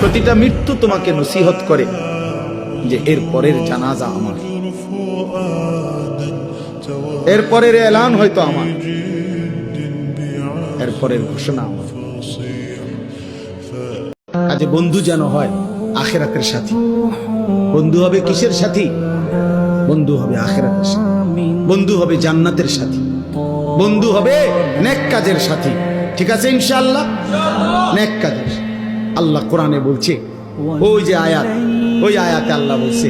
প্রতিটা মৃত্যু তোমাকে নসিহত করে যে এর পরের জানাজা আমার। এর পরের এলান হয়তো আমার। এর পরের ঘোষণা আমার। আজ বন্ধু যেন হয় আখেরাতের সাথী। বন্ধু হবে কিসের সাথী? বন্ধু হবে আখেরাতের সাথী। বন্ধু হবে জান্নাতের সাথী। বন্ধু হবে নেক কাজের সাথী। ঠিক আছে ইনশাল্লাহ নেক কাজের আল্লাহ কোরআনে বলছে, ওই যে আয়াত, ওই আয়াতে আল্লাহ বলছে,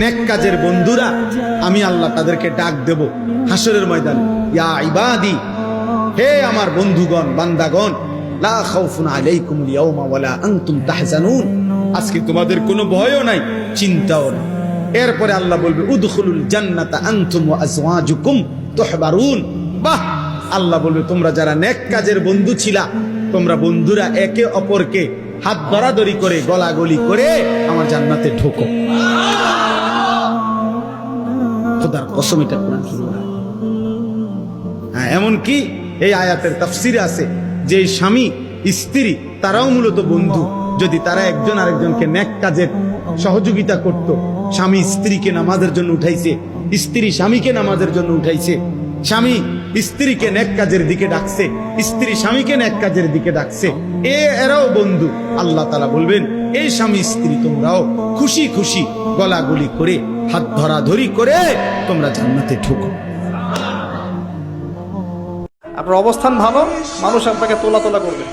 নেক কাজের বন্ধুরা, আমি আল্লাহ তাদেরকে ডাক দেব হাসরের ময়দানে। ইয়া ইবাদি, হে আমার বন্ধুগণ, বান্দাগণ, লা খাউফুন আলাইকুম ইয়াউমা ওয়ালা আনতুম তাহজানুন। আজকে তোমাদের কোনো ভয়ও নাই, চিন্তাও নাই। এরপরে আল্লাহ বলবে, উদখুলুল জান্নাতা আনতুম ওয়া আজওয়াজুকুম তুহবারুন। বাহ! আল্লাহ বলবে, তোমরা যারা নেক কাজের বন্ধু ছিলা, তোমরা বন্ধুরা একে অপরকে হাত ধরাধরি করে, গলাগলি করে আমার জান্নাতে ঢোকো। কসম, এটা কোরআন। হ্যাঁ এমনকি এই আয়াতের তাফসিরে আছে যে স্বামী, স্ত্রী, তারাও মূলত বন্ধু। যদি তারা একজন আরেকজনকে ন্যাক কাজের সহযোগিতা করত, স্বামী স্ত্রীকে নামাজের জন্য উঠাইছে, স্ত্রী স্বামীকে নামাজের জন্য উঠাইছে, স্বামী স্ত্রীকে ন্যাক কাজের দিকে ডাকছে, স্ত্রী স্বামীকে ন্যাক কাজের দিকে ডাকছে। এ, এরাও বন্ধু। আল্লাহ তালা বলবেন, এই স্বামী, স্ত্রী তোমরাও খুশি খুশি গলাগলি করে, হাত ধরাধরি করে তোমরা জান্নাতে ঢুকো। আপনার অবস্থান ভালো? মানুষ আপনাকে তোলা তোলা করবে।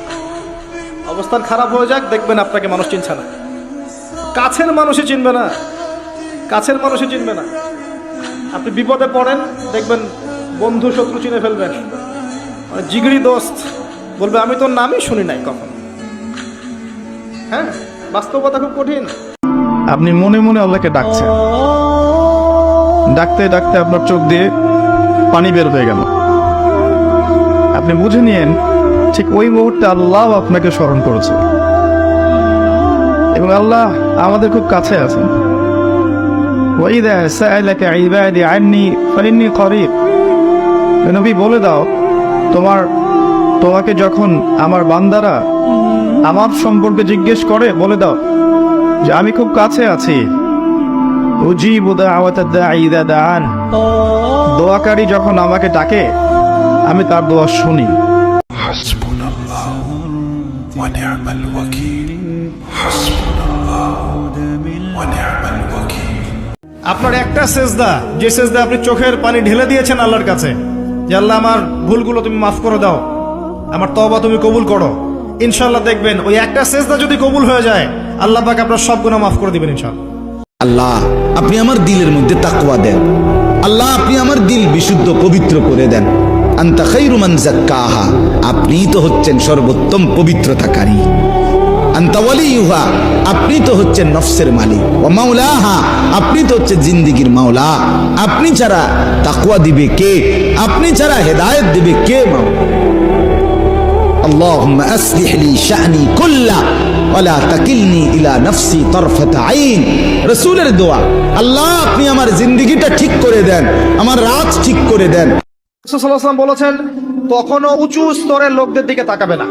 অবস্থান খারাপ হয়ে যাক, দেখবেন আপনাকে মানুষ চিনছে না। কাছের মানুষই চিনবে না। কাছের মানুষই চিনবে না। আপনি বিপদে পড়েন, দেখবেন বন্ধু শত্রু চিনে ফেলবেন মানে জিগড়ি দোস্ত বলবে, আমি তোর নামই শুনি নাই কখন। হ্যাঁ বাস্তবতা খুব কঠিন। আপনি মনে মনে আল্লাহকে ডাকছেন। ডাকতে ডাকতে আপনার চোখ দিয়ে পানি বের হয়ে গেল। আপনি বুঝে নিয়েন, ঠিক ওই মুহূর্তে আল্লাহ আপনাকে স্মরণ করেছে। এবং আল্লাহ আমাদের খুব কাছে আছেন। ওয়াইদা সাআলাকা ইবাদি আন্নি ফাইন্নি করিব। নবী বলে দাও তোমার তোমাকে যখন আমার বান্দারা আমার সম্পর্কে জিজ্ঞেস করে বলে দাও যে আমি খুব কাছে আছি। দোয়াকারী যখন আমাকে ডাকে আমি তার দোয়া শুনি। আপনার একটা সেজদা যে সেজদা আপনি চোখের পানি ঢেলে দিয়েছেন আল্লাহর কাছে। যে আল্লাহ, আমার ভুলগুলো তুমি মাফ করে দাও। আমার তবা তুমি কবুল করো। ইনশাল্লাহ দেখবেন, ওই একটা সেজদা যদি কবুল হয়ে যায়, আল্লাহ পাক আপনার সব গুনাহ মাফ করে দিবেন ইনশাল্লাহ আল্লাহ, আপনি আমার দিলের মধ্যে তাকওয়া দেন। আল্লাহ, আপনি আমার দিল বিশুদ্ধ, পবিত্র করে দেন। আন্তা খাইরু মান জাক্কাহা, আপনিই তো হচ্ছেন সর্বোত্তম পবিত্রতাকারী। আন্তা ওয়ালিয়ুহা আপনি তো হচ্ছেন নফসের মালিক ও মাওলাহা আপনি তো হচ্ছেন জিন্দিগির মাওলা আপনি ছাড়া তাকওয়া দিবে কে আপনি ছাড়া হেদায়েত দিবে কে মাওলা اللهم أصلح لي شأني كله ولا تكلني إلى نفسي طرفة عين রসুলের দোয়া আল্লাহ আপনি আমার জিন্দগিটা ঠিক করে দেন আমার রাত ঠিক করে দেন সাল্লাম বলেছেন কখনো উঁচু স্তরের লোকদের দিকে তাকাবে না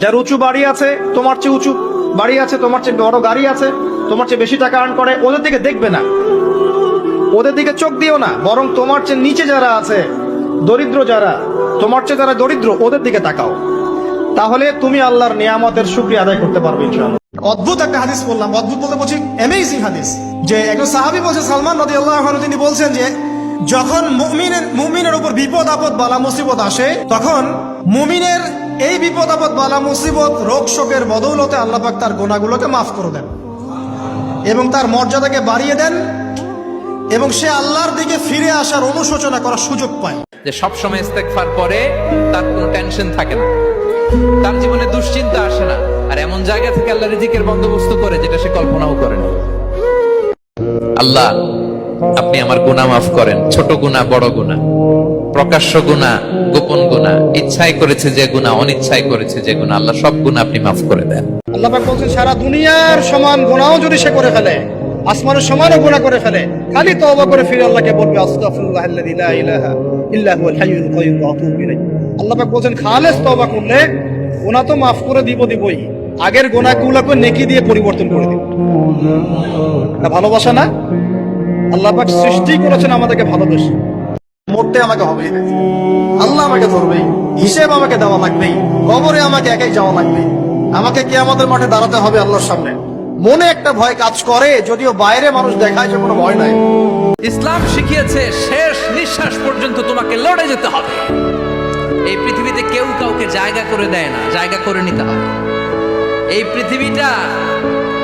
যার উঁচু বাড়ি আছে, তোমার চেয়ে উঁচু বাড়ি আছে, তোমার চেয়ে বড় গাড়ি আছে, তোমার চেয়ে বেশি টাকা আর্ন করে, ওদের দিকে দেখবে না। ওদের দিকে চোখ দিও না, বরং তোমার চেয়ে নিচে যারা আছে, দরিদ্র যারা, তোমার চেয়ে যারা দরিদ্র, ওদের দিকে তাকাও। তাহলে তুমি আল্লাহর নিয়ামতের শুক্রিয়া আদায় করতে পারবে ইনশাআল্লাহ। অদ্ভুত একটা হাদিস বললাম, অদ্ভুত বলতে বলছি অ্যামেজিং হাদিস, যে একজন সাহাবী বলছে, সালমান নদী আল্লাহ তিনি বলছেন যে, যখন মুমিনের মুমিনের উপর বিপদ আপদ বালা মুসিবত আসে, তখন মুমিনের এই বিপদ আপদ, বালা মুসিবত, রোগ শোকের বদৌলতে আল্লাহ পাক তার গোনাগুলোকে মাফ করে দেন। এবং তার মর্যাদাকে বাড়িয়ে দেন এবং সে আল্লাহর দিকে ফিরে আসার অনুশোচনা করার সুযোগ পায়। যে সবসময় ইস্তেকফার করে, তার কোনো টেনশন থাকে না। তার জীবনে দুশ্চিন্তা আসে না। আর এমন জায়গা থেকে আল্লাহ রিজিকের বন্দোবস্ত করে, যেটা সে কল্পনাও করে না। আল্লাহ আপনি আমার গুনাহ মাফ করেন। ছোট গুনাহ, বড় গুনাহ। প্রকাশ্য গুনাহ, গোপন গুনাহ। ইচ্ছাই করেছে যে গুনাহ, অনিচ্ছাই করেছে যে গুনাহ। আল্লাহ সব গুনাহ আপনি মাফ করে দেন। আল্লাহ পাক বলছেন, সারা দুনিয়ার সমান গুনাহও যদি সে করে ফেলে, আসমানের সমানও গুনাহ করে ফেলে, খালি তওবা করে ফিরে আল্লাহকে বলবে, আস্তাগফিরুল্লাহ আল্লাযী লা ইলাহা ইল্লা হুয়াল হাইয়ুল কাইয়্যুম ওয়া আতুবু ইলাইহি। আল্লাহ পাক বলছেন, খালেস তওবা করলে গুনাহ তো মাফ করে দিব দিবই। আগের গোনাগুলোকে নেকি দিয়ে পরিবর্তন করে দিব। না ভালোবাসা না? আল্লাহ পাক সৃষ্টি করেছেন আমাদেরকে ভালোবেসে মরতে আমাকে হবে। আল্লাহ আমাকে ধরবেই। হিসেব আমাকে দেওয়া লাগবেই। কবরে আমাকে একাই যাওয়া লাগবে আমাকে কে আমাদের মাঠে দাঁড়াতে হবে আল্লাহর সামনে। মনে একটা ভয় কাজ করে, যদিও বাইরে মানুষ দেখায় যে কোনো ভয় নাই। ইসলাম শিখিয়েছে, শেষ নিঃশ্বাস পর্যন্ত তোমাকে লড়ে যেতে হবে। এই পৃথিবীতে কেউ কাউকে জায়গা করে দেয় না, জায়গা করে নিতে হবে এই পৃথিবীটা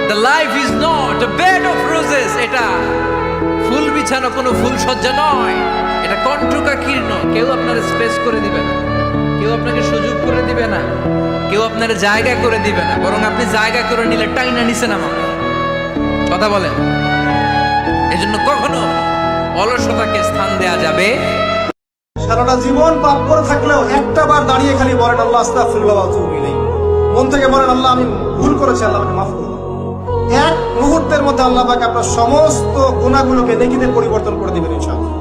the life is not bed of roses এটা বিছানো কোনো ফুল সজ্জা নয়। এটা কণ্ঠকা কীর্ণ। কেউ আপনার স্পেস করে দিবে না। কেউ আপনাকে সুযোগ করে দিবে না। কেউ আপনার জায়গা করে দিবে না। বরং আপনি জায়গা করে নিলে টাইনা নিছেন আমাকে কথা বলেন। এজন্য কখনো অলসতাকে স্থান দেয়া যাবে। সারাটা জীবন পাপ করে থাকলেও একটা বার দাঁড়িয়ে খালি বলেন, আল্লাহ আতুবু ইলাইহি। মন থেকে বলেন, আল্লাহ, আমি ভুল করেছি, আল্লাহ আমাকে মাফ করে দাও। এক মুহূর্তের মধ্যে আল্লাহ পাক আপনার সমস্ত গুণাগুলোকে দেখিতে পরিবর্তন করে দেবেন ইনশাআল্লাহ।